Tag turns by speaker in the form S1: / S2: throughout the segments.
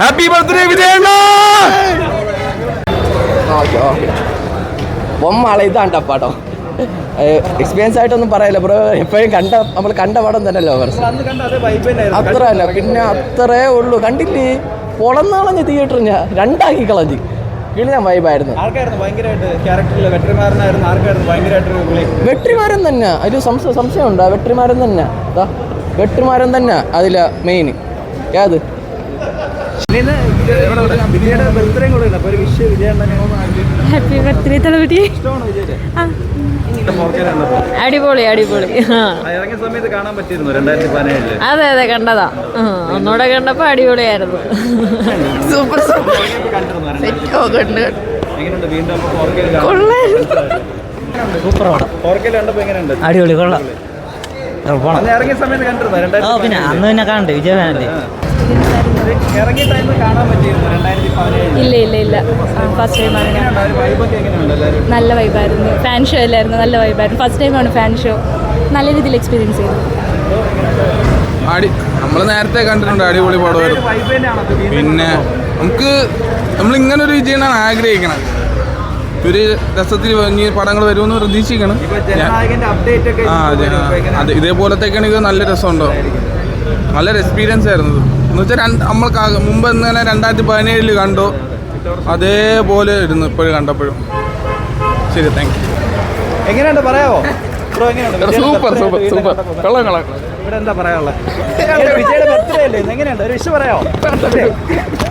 S1: Happy birthday വിജയണ്ണ
S2: ബൊമ്മാളെ ഇതാണ്ട പടം experience ആയിട്ടൊന്നും പറയല്ല ബ്രോ എപ്പോഴും കണ്ട നമ്മൾ കണ്ട പടം തന്നെ ലവേഴ്സ് അത്ര അല്ല പിന്നെ അത്രേ ഉള്ളൂ. കണ്ടില്ലേ? പൊളന്നാളഞ്ഞ് തിയേറ്റർ ഞാൻ രണ്ടാക്കി കളഞ്ഞ്. കിളിയാൻ വൈബായിരുന്നു വെട്ടിമാരൻ തന്നെ. അതിൽ സംശയം ഉണ്ടോ വെട്ടിമാരൻ തന്നെ. വെട്ടിമാരൻ തന്നെ അതിലെ മെയിൻ ഏത്
S3: ഹാപ്പി ബർത്ത്ഡേ അടിപൊളി അടിപൊളി. അതെ അതെ കണ്ടതാ ഒന്നുകൂടെ കണ്ടപ്പോ അടിപൊളിയായിരുന്നു സൂപ്പർ സൂപ്പർ
S4: അടിപൊളി കൊള്ളാം പിന്നെ അന്ന് പിന്നെ കാണണ്ടേ വിജയവാനല്ലേ
S3: ഇല്ല ഇല്ല ഇല്ല. ഫസ്റ്റ് ടൈമാണ് ഞാൻ. നല്ല വൈബായിരുന്നു ഫാൻ ഷോ അല്ലായിരുന്നു നല്ല വൈബായിരുന്നു ഫസ്റ്റ് ടൈമാണ് ഫാൻ ഷോ നല്ല രീതിയിൽ എക്സ്പീരിയൻസ് ചെയ്തു.
S1: അടി നമ്മൾ നേരത്തെ കണ്ടിട്ടുണ്ട് അടിപൊളി പടമായിരുന്നു. പിന്നെ നമുക്ക് നമ്മൾ ഇങ്ങനെ ഒരു വിജയനാണ് ആഗ്രഹിക്കണം. ഒരു രസത്തിൽ ഇനി പടങ്ങൾ വരുമെന്ന് പ്രതീക്ഷിക്കണം. ആ അതെ ഇതേപോലത്തേക്കാണെങ്കിൽ നല്ല രസമുണ്ടോ? നല്ലൊരു എക്സ്പീരിയൻസ് ആയിരുന്നു. എന്ന് വെച്ചാൽ രണ്ട് നമ്മൾ മുമ്പ് ഇന്നലെ രണ്ടായിരത്തി പതിനേഴിൽ കണ്ടു. അതേപോലെ ഇരുന്നു ഇപ്പോഴും കണ്ടപ്പോഴും. ശരി താങ്ക്
S5: എങ്ങനെയുണ്ട്? പറയാവോ? ബ്രോ എങ്ങനെയുണ്ട്? വിജയുടെ
S1: സൂപ്പർ സൂപ്പർ സൂപ്പർ. കൊള്ളാം കൊള്ളാം.
S5: ഇവിടെ എന്താ പറയാനുള്ളത് വിജയുടെ ബർത്ത്ഡേ അല്ലേ? എങ്ങനെയുണ്ട്? ഒരു വിഷ് പറയാമോ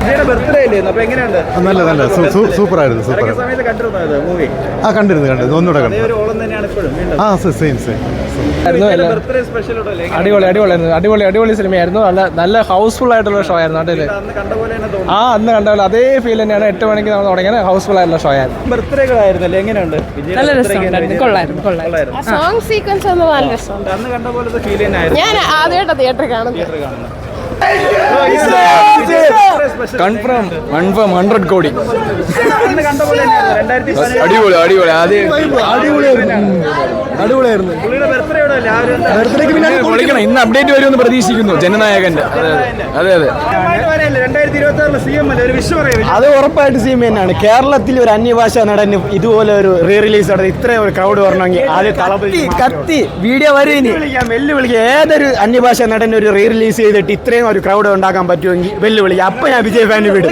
S5: വിജയുടെ ബർത്ത്ഡേ അല്ലേ? അപ്പൊ എങ്ങനെയുണ്ട്?
S6: നല്ല നല്ല. സൂപ്പർ ആയിരുന്നു സൂപ്പർ
S5: സമയത്ത് കണ്ടിരുന്നു ഇത് മൂവി
S6: ആ കണ്ടിരുന്നു കണ്ടിരുന്നു. ഒന്നുകൂടെ
S5: അതേ
S6: കണ്ടു
S5: ഒരു ഓളം തന്നെയാണ് ഇപ്പോഴും
S6: ആ സെയിം സെയിം
S7: അടിപൊളി അടിപൊളിയായിരുന്നു. അടിപൊളി അടിപൊളി സിനിമയായിരുന്നു. നല്ല നല്ല ഹൗസ്ഫുൾ ആയിട്ടുള്ള ഷോ ആയിരുന്നു. അതിൽ
S5: അന്ന് കണ്ട പോലെ തന്നെ തോന്നുന്നു
S7: ആ അന്ന് കണ്ട പോലെ. അതേ ഫീൽ തന്നെയാണ് എട്ട് മണിക്ക് നമ്മൾ തുടങ്ങിയത്. ഹൗസ്ഫുൾ ആയിട്ടുള്ള ഷോ ആയിരുന്നു.
S5: ബർത്ത്ഡേകളായിരുന്നല്ലേ? എങ്ങനെയുണ്ട്?
S3: നല്ല രസമുണ്ടായിരുന്നു. കൊള്ളായിരുന്നു, കൊള്ളായിരുന്നു.
S8: സോങ് സീക്വൻസ് ഒന്ന് നല്ല രസമുണ്ട്. ഞാൻ ആദ്യമായിട്ട് തിയേറ്റർ കാണുന്നത്.
S1: കൺഫേം കൺഫേം ഹൺഡ്രഡ് കോടി. അടിപൊളി അടിപൊളി. ആദ്യം
S6: അടിപൊളിയായിരുന്നു.
S1: വിളിക്കണം ഇന്ന് അപ്ഡേറ്റ് വരുമെന്ന് പ്രതീക്ഷിക്കുന്നു ജനനായകന്റെ. അതെ അതെ അത്
S5: ഉറപ്പായിട്ട് സി എം
S9: തന്നെയാണ്. കേരളത്തിൽ ഒരു അന്യഭാഷ നടന് ഇതുപോലെ ഒരു റീ റിലീസ് നടത്തി ഇത്രയും ഒരു ക്രൗഡ് വരണമെങ്കിൽ ആദ്യം കത്തി വീഡിയോ വരും ഇനി. വെല്ലുവിളിക്കുക ഏതൊരു അന്യഭാഷ നടൻ ഒരു റീ റിലീസ് ചെയ്തിട്ട് ഇത്രയും ഒരു ക്രൗഡ് ഉണ്ടാക്കാൻ പറ്റുമെങ്കിൽ വെല്ലുവിളി. അപ്പൊ ഞാൻ വിജയ് ഫാന് വിടും.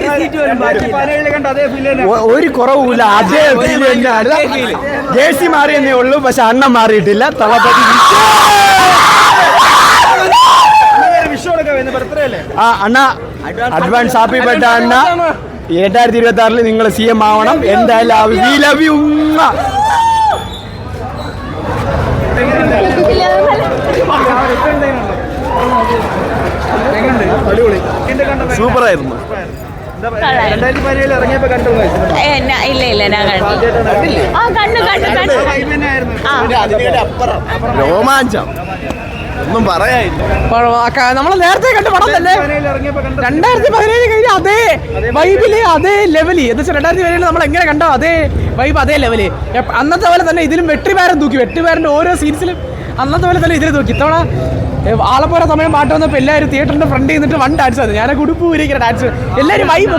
S9: ഒരു കുറവുമില്ല. അതേ ഫീൽ തന്നെയാണ് ജേഴ്സി മാറിയെന്നേ ഉള്ളൂ. പക്ഷെ അണ്ണം മാറിയിട്ടില്ല.
S5: വരുന്ന
S9: ആ അണ്ണ അഡ്വാൻസ് ഹാപ്പി ബർത്ത്ഡേ അണ്ണ. രണ്ടായിരത്തി ഇരുപത്തി ആറിൽ നിങ്ങൾ സി എം ആവണം. എന്തായാലും വി ലവ് യു
S5: സൂപ്പർ ആയിരുന്നു രണ്ടായിരത്തി പതിനേഴിൽ ഇറങ്ങിയപ്പോ കണ്ടു
S3: ഇല്ല ഇല്ല ഞാൻ കണ്ടു. ആ കണ്ടു കണ്ടു കണ്ടു.
S9: രോമാഞ്ചം. ഒന്നും പറയാനില്ല.
S7: നമ്മൾ നേരത്തെ കണ്ട പടം തന്നെ. രണ്ടായിരത്തി പതിനേഴ് കഴിഞ്ഞ അതേ വൈബിൽ അതേ ലെവൽ എന്ന് വെച്ചാൽ രണ്ടായിരത്തി പതിനേഴ് നമ്മൾ എങ്ങനെ കണ്ടോ അതേ വൈബ് അതേ ലെവൽ അന്നത്തെ പോലെ തന്നെ ഇതിലും വെട്ടിമാരൻ തൂക്കി. വെട്ടിപാരന്റെ ഓരോ സീൻസിലും അന്നത്തെ പോലെ തന്നെ ഇതിൽ തൂക്കി. ഇത്തവണ ആലപ്പുഴ സമയം പാട്ട് വന്നപ്പോൾ എല്ലാവരും തിയേറ്ററിന്റെ ഫ്രണ്ട് ചെയ്തിട്ട് വൺ ഡാൻസ് ഞാൻ കുടുപ്പ് ഊരിക്കുന്ന ഡാൻസ് എല്ലാവരും വൈബ്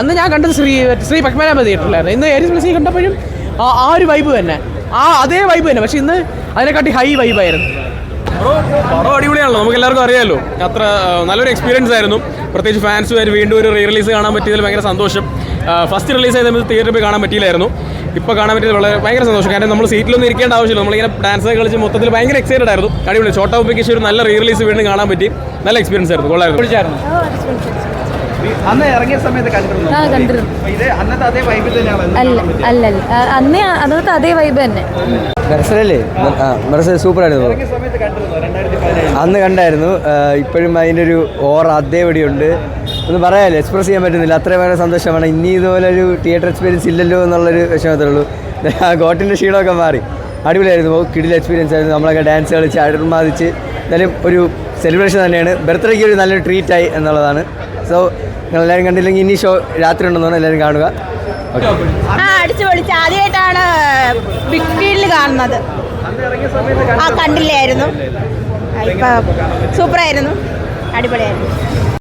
S7: അന്ന് ഞാൻ കണ്ടത് ശ്രീ ശ്രീ പത്മനാഭ തിയേറ്ററിലായിരുന്നു ഇന്ന് ഏരിയസ് പ്ലസി കണ്ടപ്പോഴും ആ ആ ഒരു വൈബ് തന്നെ. ആ അതേ വൈബ് തന്നെ. പക്ഷെ ഇന്ന് അതിനെക്കാട്ടി ഹൈ വൈബായിരുന്നു
S10: പടം അടിപൊളിയാണല്ലോ. നമുക്ക് എല്ലാവർക്കും അറിയാമല്ലോ അത്ര നല്ലൊരു എക്സ്പീരിയൻസ് ആയിരുന്നു. പ്രത്യേകിച്ച് ഫാൻസ് വരെ വീണ്ടും ഒരു റീ റിലീസ് കാണാൻ പറ്റിയതിൽ ഭയങ്കര സന്തോഷം. ഫസ്റ്റ് റിലീസ് ചെയ്ത തിയേറ്ററിൽ പോയി കാണാൻ പറ്റിയില്ലായിരുന്നു. ഇപ്പോൾ കാണാൻ പറ്റിയത് വളരെ ഭയങ്കര സന്തോഷം. കാരണം നമ്മൾ സീറ്റിലൊന്നും ഇരിക്കേണ്ട ആവശ്യമില്ല. നമ്മളിങ്ങനെ ഡാൻസ് കളിച്ച് മൊത്തത്തിൽ ഭയങ്കര എക്സൈറ്റഡ് ആയിരുന്നു. അടിപൊളി. ഷോർട്ട് ഓഫ് ഒരു നല്ല റീ റിലീസ് വീണ്ടും കാണാൻ പറ്റി. നല്ല എക്സ്പീരിയൻസ് ആയിരുന്നു. കൊള്ളായിരുന്നു.
S5: അന്ന് ഇറങ്ങിയ സമയത്ത് കണ്ടിരുന്നു.
S3: അല്ല അന്നേ അന്നത്തെ അതേ വൈബ് തന്നെ.
S2: മെർസലല്ലേ മെർസൽ സൂപ്പർ ആയിരുന്നു അന്ന് കണ്ടായിരുന്നു. ഇപ്പോഴും അതിന്റെ ഒരു ഓർ അതേപടിയുണ്ട് ഒന്നും പറയാല്ലേ എക്സ്പ്രസ് ചെയ്യാൻ പറ്റുന്നില്ല. അത്രയും വേറെ സന്തോഷമാണ്. ഇനി ഇതുപോലെ ഒരു തിയേറ്റർ എക്സ്പീരിയൻസ് ഇല്ലല്ലോ എന്നുള്ളൊരു വിഷമത്തേ ഉള്ളൂ. ആ ഗോട്ടിന്റെ ക്ഷീണമൊക്കെ മാറി. അടിപൊളിയായിരുന്നു. കിടിൽ എക്സ്പീരിയൻസ് ആയിരുന്നു. നമ്മളൊക്കെ ഡാൻസ് കളിച്ച് അടിമാതിച്ച് എന്തായാലും ഒരു സെലിബ്രേഷൻ തന്നെയാണ്. ബർത്ത്ഡേക്ക് ഒരു നല്ലൊരു ട്രീറ്റായി എന്നുള്ളതാണ്. സോ നിങ്ങൾ നിങ്ങളെല്ലാവരും കണ്ടില്ലെങ്കിൽ ഇനി ഷോ രാത്രി ഉണ്ടെന്നാണ് എല്ലാവരും കാണുക.
S8: ആ ആദ്യമായിട്ടാണ് ബിഗ് കാണുന്നത്. ആ കണ്ടില്ലായിരുന്നു. സൂപ്പറായിരുന്നു അടിപൊളിയായിരുന്നു.